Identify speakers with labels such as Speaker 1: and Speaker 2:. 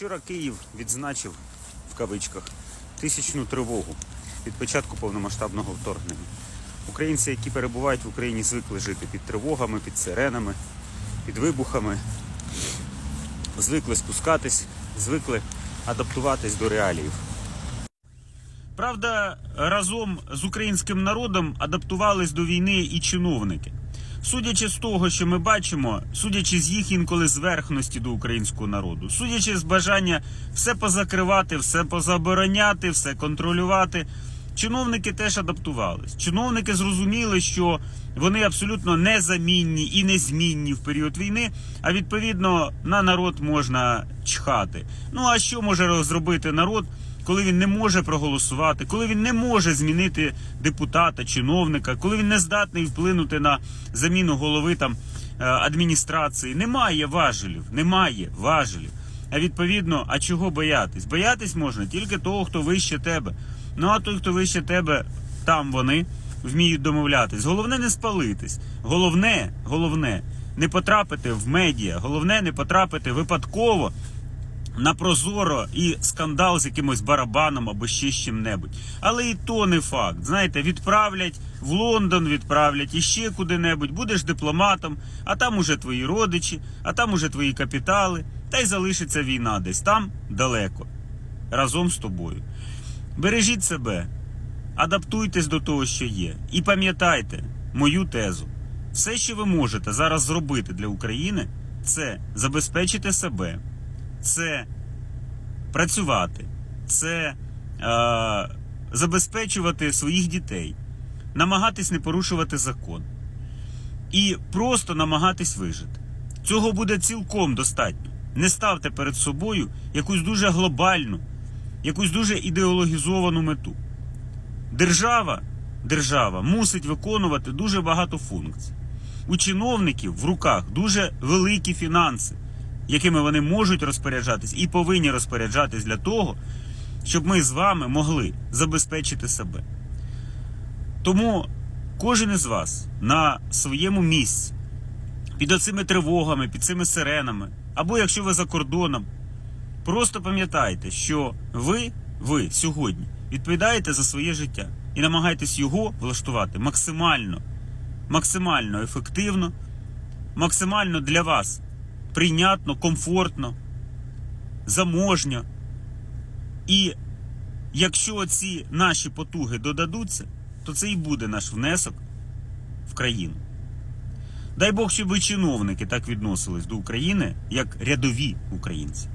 Speaker 1: Вчора Київ відзначив в кавичках тисячну тривогу від початку повномасштабного вторгнення. Українці, які перебувають в Україні, звикли жити під тривогами, під сиренами, під вибухами, звикли спускатись, звикли адаптуватись до реаліїв. Правда, разом з українським народом адаптувались до війни і чиновники. Судячи з того, що ми бачимо, судячи з їх інколи зверхності до українського народу, судячи з бажання все позакривати, все позабороняти, все контролювати, чиновники теж адаптувались. Чиновники зрозуміли, що вони абсолютно незамінні і незмінні в період війни, а відповідно на народ можна чхати. Ну а що може зробити народ? Коли він не може проголосувати, коли він не може змінити депутата, чиновника, коли він не здатний вплинути на заміну голови там е, адміністрації, немає важелів, немає важелів. А відповідно, а чого боятись? Боятись можна тільки того, хто вище тебе. Ну а той, хто вище тебе, там вони вміють домовлятись. Головне не спалитись. Головне, головне не потрапити в медіа, головне не потрапити випадково на прозоро і скандал з якимось барабаном або ще з чим-небудь. Але і то не факт. Знаєте, відправлять в Лондон, відправлять іще куди-небудь, будеш дипломатом, а там уже твої родичі, а там уже твої капітали, та й залишиться війна десь там далеко, разом з тобою. Бережіть себе, адаптуйтесь до того, що є, і пам'ятайте мою тезу. Все, що ви можете зараз зробити для України, це забезпечити себе це працювати, це е, забезпечувати своїх дітей, намагатись не порушувати закон і просто намагатись вижити. Цього буде цілком достатньо. Не ставте перед собою якусь дуже глобальну, якусь дуже ідеологізовану мету. Держава, держава мусить виконувати дуже багато функцій. У чиновників в руках дуже великі фінанси якими вони можуть розпоряджатись і повинні розпоряджатись для того, щоб ми з вами могли забезпечити себе. Тому кожен із вас на своєму місці, під оцими тривогами, під цими сиренами, або якщо ви за кордоном, просто пам'ятайте, що ви, ви сьогодні відповідаєте за своє життя і намагайтесь його влаштувати максимально, максимально ефективно, максимально для вас прийнятно, комфортно, заможньо. І якщо ці наші потуги додадуться, то це і буде наш внесок в країну. Дай Бог, щоб чиновники так відносились до України, як рядові українці.